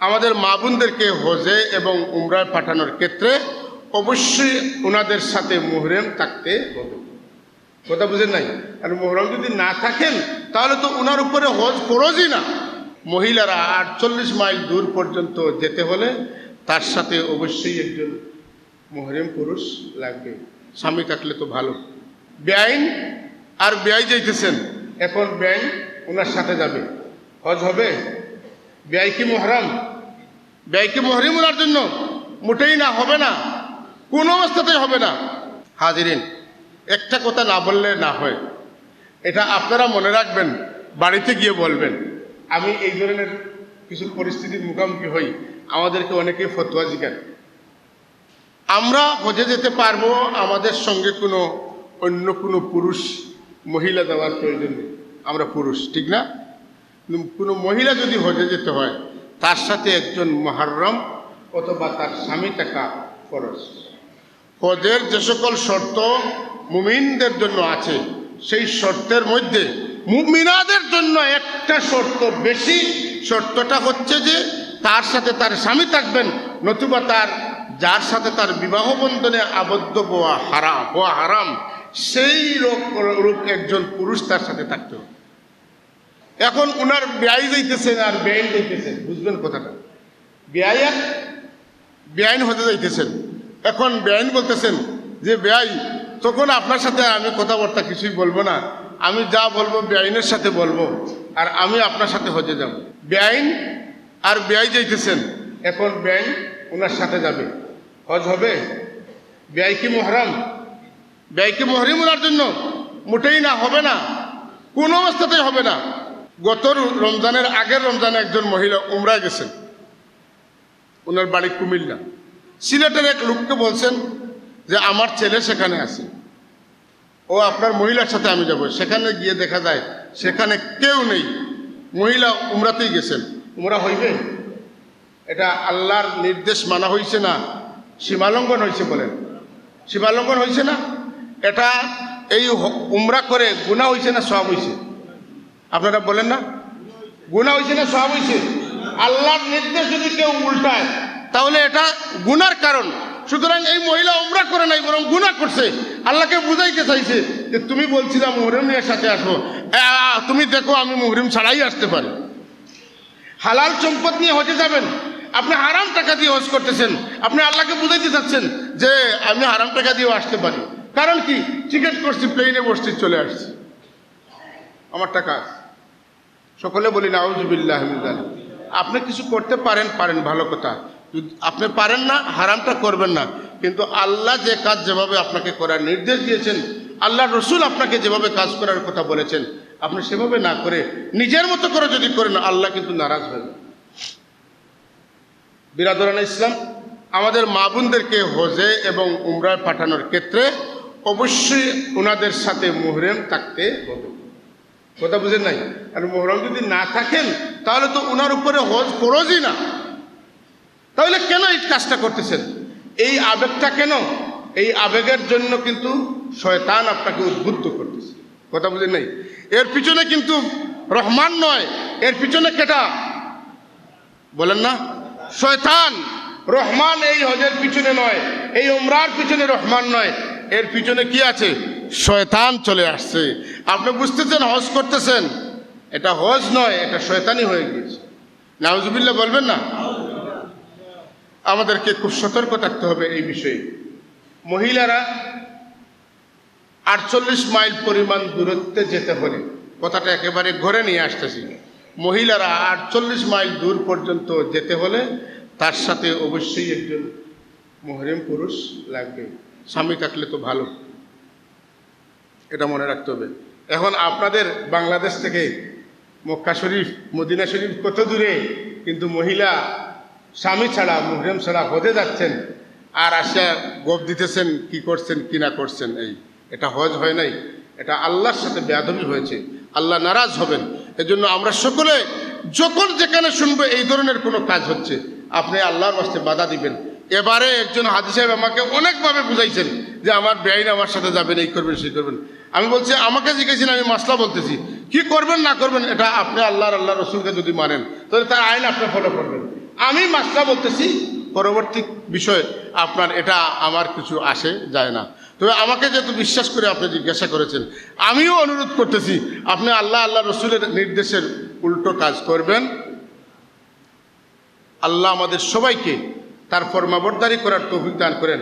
আমাদের মা বোনদেরকে হজে এবং উমরায় পাঠানোর ক্ষেত্রে অবশ্যই ওনাদের সাথে মুহরেম থাকতে হবে। কথা বুঝেন নাই? আর মোহরম যদি না থাকেন, তাহলে তো ওনার উপরে হজ ফরজই না। মহিলারা আটচল্লিশ মাইল দূর পর্যন্ত যেতে হলে তার সাথে অবশ্যই একজন মোহরেম পুরুষ লাগবে। স্বামী থাকলে তো ভালো। বেআইন আর বেআই যাইতেছেন, এখন বেআইন ওনার সাথে যাবে। হজ হবে? ব্যয় কি মহরম? ব্যয় কি মহরিম ওনার জন্য? মোটেই না, হবে না। কোনো অবস্থাতেই হবে না। হাজিরিন, একটা কথা না বললে না হয়। এটা আপনারা মনে রাখবেন, বাড়িতে গিয়ে বলবেন। আমি এই ধরনের কিছু পরিস্থিতির মুখোমুখি হই। আমাদেরকে অনেকে ফতোয়া জিজ্ঞান আমরা হজে যেতে পারব, আমাদের সঙ্গে কোনো অন্য কোনো পুরুষ, মহিলা দেওয়ার প্রয়োজন নেই। আমরা পুরুষ, ঠিক না? কোনো মহিলা যদি হজে যেতে হয়, তার সাথে একজন মহারম অথবা তার স্বামী থাকা খরচ হজের যে সকল শর্ত মুমিনদের জন্য আছে, সেই শর্তের মধ্যে মুমিনাদের জন্য একটা শর্ত বেশি। শর্তটা হচ্ছে যে, তার সাথে তার স্বামী থাকবেন, নতুবা তার, যার সাথে তার বিবাহ বন্ধনে আবদ্ধ হওয়া হারাম হওয়া হারাম, সেই রূপ একজন পুরুষ তার সাথে থাকতে হবে। এখন উনার ব্যয় যাইতেছেন আর ব্যয় যাইতেছেন বুঝবেন কথাটা। ব্যয় এক বেআইন হতে যাইতেছেন। এখন বেআইন বলতেছেন যে বেআই তখন আপনার সাথে আমি কথাবার্তা কিছুই বলব না। আমি যা বলব বেআইনের সাথে বলব আর আমি আপনার সাথে হজে যাব। বেআইন আর বেআই যাইতেছেন। এখন বেআইন ওনার সাথে যাবে। হজ হবে? ব্যয় কি মহরম? ব্যয় কি মহরিম ওনার জন্য? মোটেই না, হবে না। কোনো অবস্থাতেই হবে না। গত রমজানের আগের রমজানে একজন মহিলা উমরায় গেছেন। ওনার বাড়ি কুমিল্লা। সিলেটের এক লোককে বলছেন যে, আমার ছেলে সেখানে আছে। ও আপনার মহিলার সাথে আমি যাব। সেখানে গিয়ে দেখা যায়, সেখানে কেউ নেই। মহিলা উমরাতেই গেছেন। উমরা হইবে? এটা আল্লাহর নির্দেশ মানা হয়েছে না? সীমালঙ্ঘন হয়েছে বলেন। সীমালঙ্ঘন হয়েছে না? এটা এই উমরা করে গুণা হয়েছে না সব হয়েছে আপনারা বলেন না? গুণা হয়েছে না সব হয়েছে আল্লাহর নির্দেশ যদি কেউ উল্টায়, তাহলে এটা গুনার কারণ। সুতরাং এই মহিলা উমরা করে নাই, বরং গুনাহ করছে। আল্লাহকে বুঝাইতে চাইছে যে তুমি বলছিলা নিয়ে সাথে আসো। তুমি দেখো আমি মুহরিম ছাড়াই আসতে পারি। হালাল সম্পদ নিয়ে হজে যাবেন। আপনি হারাম টাকা দিয়ে হজ করতেছেন। আপনি আল্লাহকে বুঝাইতে চাচ্ছেন যে আমি হারাম টাকা দিয়েও আসতে পারি। কারণ কি? টিকিট করছি প্লেনে বসছি, চলে আসছি। আমার টাকা আছে। সকলে বলি নাউজুবিল্লাহ আপনি কিছু করতে পারেন পারেন, ভালো কথা। আপনি পারেন না, হারামটা করবেন না। কিন্তু আল্লাহ যে কাজ যেভাবে আপনাকে করার নির্দেশ দিয়েছেন, আল্লাহ রসুল আপনাকে যেভাবে কাজ করার কথা বলেছেন, আপনি সেভাবে না করে, নিজের মতো করে যদি করেন, আল্লাহ কিন্তু নারাজ হয়ে যাবে। ইসলাম, আমাদের মা বোনদেরকে হজে এবং উমরায় পাঠানোর ক্ষেত্রে অবশ্যই ওনাদের সাথে মুহরেম থাকতে হবে। কথা বুঝেন নাই? আর মোহরম যদি না থাকেন, তাহলে তো ওনার উপরে হজ ফরজই না। তাহলে কেন এই কাজটা করতেছেন? এই আবেগটা কেন? এই আবেগের জন্য কিন্তু শয়তান আপনাকে উদ্বুদ্ধ করতেছে। কথা বুঝেন নাই? এর পিছনে কিন্তু রহমান নয়, এর পিছনে কেটা? বলেন না? শয়তান। রহমান এই হজের পিছনে নয়, এই উমরার পিছনে রহমান নয়। এর পিছনে কি আছে? শয়তান চলে আসছে। আপনি বুঝতেছেন, হজ করতেছেন। এটা হজ নয়, এটা শয়তানি হয়ে গিয়েছে। নাউজুবিল্লাহ বলবেন না? আমাদেরকে খুব সতর্ক থাকতে হবে এই বিষয়ে। মহিলারা আটচল্লিশ মাইল পরিমাণ দূরত্বে যেতে হলে, কথাটা একেবারে ঘরে নিয়ে আসতেছি। মহিলারা আটচল্লিশ মাইল দূর পর্যন্ত যেতে হলে তার সাথে অবশ্যই একজন মহরিম পুরুষ লাগবে। স্বামী থাকলে তো ভালো। এটা মনে রাখতে হবে। এখন আপনাদের বাংলাদেশ থেকে মক্কা শরীফ, মদিনা শরীফ কত দূরে? কিন্তু মহিলা, স্বামী ছাড়া, মুহরম ছাড়া হজে যাচ্ছেন। আর আসা গোপ দিতেছেন, কি করছেন, কি না করছেন, এই, এটা হজ হয় নাই। এটা আল্লাহর সাথে বেয়াদবি হয়েছে। আল্লাহ নারাজ হবেন। এজন্য আমরা সকলে যখন যেখানে শুনব এই ধরনের কোনো কাজ হচ্ছে, আপনি আল্লাহর বাস্তে বাধা দিবেন। এবারে একজন হাজি সাহেব আমাকে অনেকভাবে বুঝাইছেন যে আমার বেআইন আমার সাথে যাবেন, এই করবেন, সেই করবেন। আমি বলছি, আমাকে জিজ্ঞেসেন, আমি মাসলা বলতেছি। কি করবেন, না করবেন, এটা আপনি আল্লাহর আল্লাহ রসুলকে যদি মানেন, তাহলে তার আইন আপনি ফলো করবেন। আমি মাসলা বলতেছি, পরবর্তী বিষয়ে আপনার এটা আমার কিছু আসে, যায় না। তবে আমাকে যেহেতু বিশ্বাস করে আপনি জিজ্ঞাসা করেছেন, আমিও অনুরোধ করতেছি, আপনি আল্লাহ আল্লাহ রসুলের নির্দেশের উল্টো কাজ করবেন। আল্লাহ আমাদের সবাইকে তার ফরমাবরদারি করার তৌফিক দান করেন।